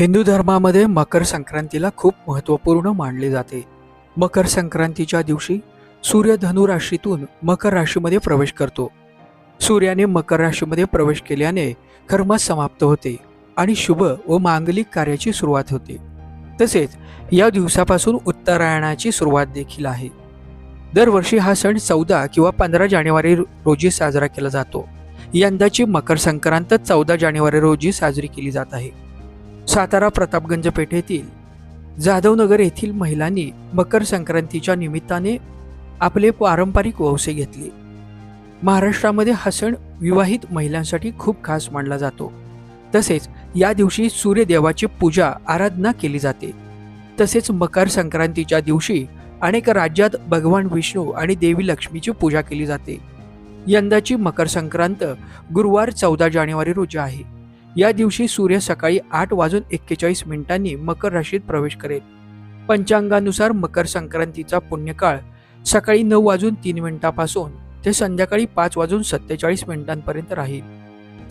हिंदू धर्मामध्ये मकर संक्रांतीला खूप महत्त्वपूर्ण मानले जाते. मकर संक्रांतीच्या दिवशी सूर्य धनुराशीतून मकर राशीमध्ये प्रवेश करतो. सूर्याने मकर राशीमध्ये प्रवेश केल्याने कर्म समाप्त होते आणि शुभ व मांगलिक कार्याची सुरुवात होते. तसेच या दिवसापासून उत्तरायणाची सुरुवात देखील आहे. दरवर्षी हा सण चौदा किंवा पंधरा जानेवारी रोजी साजरा केला जातो. यंदाची मकर संक्रांत चौदा जानेवारी रोजी साजरी केली जात आहे. सातारा प्रतापगंज पेठेतील जाधवनगर येथील महिलांनी मकर संक्रांतीच्या निमित्ताने आपले पारंपरिक वंसे घेतले. महाराष्ट्रामध्ये हा सण विवाहित महिलांसाठी खूप खास मानला जातो. तसेच या दिवशी सूर्यदेवाची पूजा आराधना केली जाते. तसेच मकर संक्रांतीच्या दिवशी अनेक राज्यात भगवान विष्णू आणि देवी लक्ष्मीची पूजा केली जाते. यंदाची मकर संक्रांत गुरुवार चौदा जानेवारी रोजी आहे. या दिवशी सूर्य सकाळी आठ वाजून एक्केचाळीस मिनिटांनी मकर राशीत प्रवेश करेल. पंचांगानुसार मकर संक्रांतीचा पुण्यकाळ सकाळी नऊ वाजून तीन मिनिटापासून ते संध्याकाळी पाच वाजून सत्तेचाळीस मिनिटांपर्यंत राहील.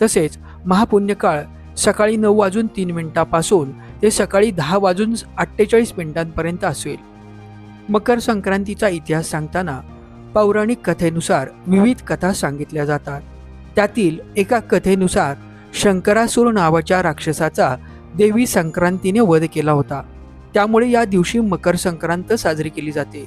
तसेच महापुण्यकाळ सकाळी नऊ वाजून तीन मिनिटापासून ते सकाळी दहा वाजून अठ्ठेचाळीस मिनिटांपर्यंत असेल. मकर संक्रांतीचा इतिहास सांगताना पौराणिक कथेनुसार विविध कथा सांगितल्या जातात. त्यातील एका कथेनुसार शंकरासूर नावाच्या राक्षसाचा देवी संक्रांतीने वध केला होता. त्यामुळे या दिवशी मकर संक्रांत साजरी केली जाते.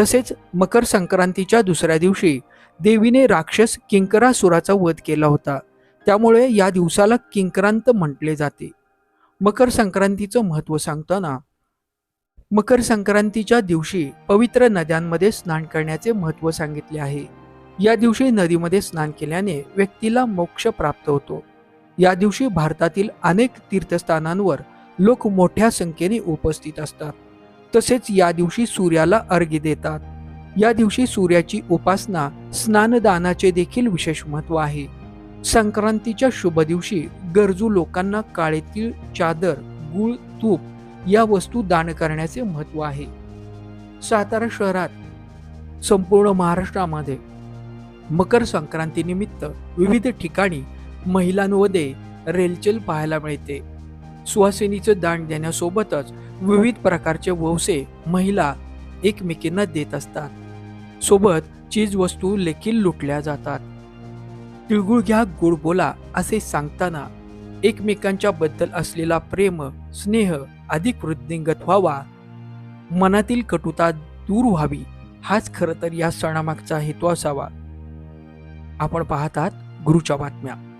तसेच मकर संक्रांतीच्या दुसऱ्या दिवशी देवीने राक्षस किंकरासुराचा वध केला होता. त्यामुळे या दिवसाला किंक्रांत म्हटले जाते. मकर संक्रांतीचं महत्त्व सांगताना मकर संक्रांतीच्या दिवशी पवित्र नद्यांमध्ये स्नान करण्याचे महत्त्व सांगितले आहे. या दिवशी नदीमध्ये स्नान केल्याने व्यक्तीला मोक्ष प्राप्त होतो. या दिवशी भारतातील अनेक तीर्थस्थानांवर लोक मोठ्या संख्येने उपस्थित असतात. तसेच या दिवशी सूर्याला अर्घ्य देतात. या दिवशी सूर्याची उपासना स्नानदानाचे देखील विशेष महत्त्व आहे. संक्रांतीच्या शुभ दिवशी गरजू लोकांना काळेतील चादर गुळ तूप या वस्तू दान करण्याचे महत्त्व आहे. सातारा शहरात संपूर्ण महाराष्ट्रामध्ये मकर संक्रांतीनिमित्त विविध ठिकाणी महिलांमध्ये रेलचेल पाहायला मिळते. सुवासिनीचं दान देण्यासोबतच विविध प्रकारचे ववसे महिला एकमेकींना देत असतात. सोबत चीज वस्तू देखील लुटल्या जातात. तिळगुळ घ्या गुळ बोला असे सांगताना एकमेकांच्या बद्दल असलेला प्रेम स्नेह अधिक वृद्धिंगत व्हावा. मनातील कटुता दूर व्हावी हाच खरं तर या सणामागचा हेतू असावा. आपण पाहतात गुरुच्या बातम्या.